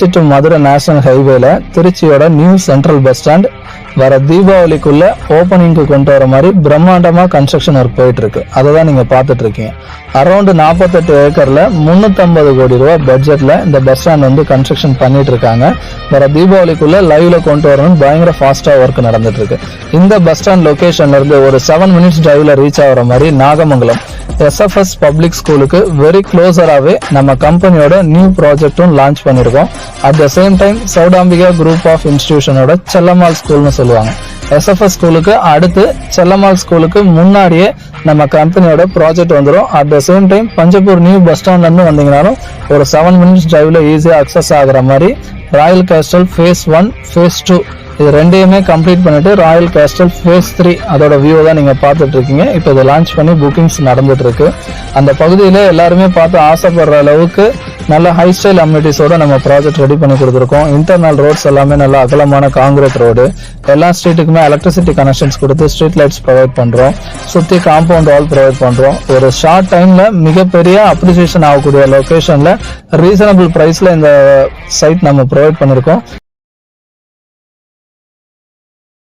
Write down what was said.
Trichy to Madurai national ஹைவேல திருச்சியோட new central bus stand வர தீபாவளிக்குள்ள ஓப்பனிங்க்கு கொண்டு வர மாதிரி பிரம்மாண்டமா கன்ஸ்ட்ரக்ஷன் ஒர்க் போயிட்டு இருக்கு அதை தான் நீங்க பார்த்துட்டு இருக்கீங்க அரௌண்ட் நாற்பத்தெட்டு ஏக்கர்ல முன்னூத்தம்பது கோடி ரூபாய் பட்ஜெட்ல இந்த பஸ் ஸ்டாண்ட் வந்து கன்ஸ்ட்ரக்ஷன் பண்ணிட்டு இருக்காங்க வர தீபாவளிக்குள்ள லைவ்ல கொண்டு வரணும்னு பயங்கர ஃபாஸ்டா ஒர்க் நடந்துட்டு இருக்கு இந்த பஸ் ஸ்டாண்ட் லொகேஷன்ல இருந்து ஒரு செவன் மினிட்ஸ் டிரைவ்ல ரீச் ஆகிற மாதிரி நாகமங்கலம் எஸ்எஃப்எஸ் பப்ளிக் ஸ்கூலுக்கு வெரி க்ளோசராகவே நம்ம கம்பெனியோட நியூ ப்ராஜெக்ட்டும் லான்ச் பண்ணியிருக்கோம் at the same time Chowdambika group of இன்ஸ்டிடியூஷனோட Chellammal ஸ்கூல்னு சொல்லுவாங்க. எஸ்எஃப்எஸ் ஸ்கூலுக்கு அடுத்து செல்லம்மாள் ஸ்கூலுக்கு முன்னாடியே நம்ம கம்பெனியோட ப்ராஜெக்ட் வந்துடும் at the same time Panjapur new bus ஸ்டாண்ட்லேருந்து வந்தீங்கனாலும் ஒரு செவன் மினிட்ஸ் டிரைவில் ஈஸியாக அக்சஸ் ஆகுற மாதிரி Royal Castle phase one phase two இது ரெண்டையுமே கம்ப்ளீட் பண்ணிட்டு ராயல் கேஸ்டல் ஃபேஸ் த்ரீ அதோட வியூ தான் நீங்கள் பார்த்துட்டு இருக்கீங்க இப்போ இதை லான்ச் பண்ணி புக்கிங்ஸ் நடந்துட்டு இருக்கு அந்த பகுதியில் எல்லாருமே பார்த்து ஆசைப்படுற அளவுக்கு நல்ல ஹை ஸ்டைல் அம்யூனிட்டிஸோட நம்ம ப்ராஜெக்ட் ரெடி பண்ணி கொடுத்துருக்கோம். இன்டர்னல் ரோட்ஸ் எல்லாமே நல்ல அகலமான காங்கிரீட் ரோடு எல்லா ஸ்ட்ரீட்டுக்குமே எலக்ட்ரிசிட்டி கனெக்ஷன்ஸ் கொடுத்து ஸ்ட்ரீட் லைட்ஸ் ப்ரொவைட் பண்றோம். சுத்தி காம்பவுண்ட் வால் ப்ரொவைட் பண்றோம். ஒரு ஷார்ட் டைம்ல மிகப்பெரிய அப்ரிசியேஷன் ஆகக்கூடிய லொகேஷன்ல ரீசனபிள் ப்ரைஸில் இந்த சைட் நம்ம ப்ரொவைட் பண்ணிருக்கோம்.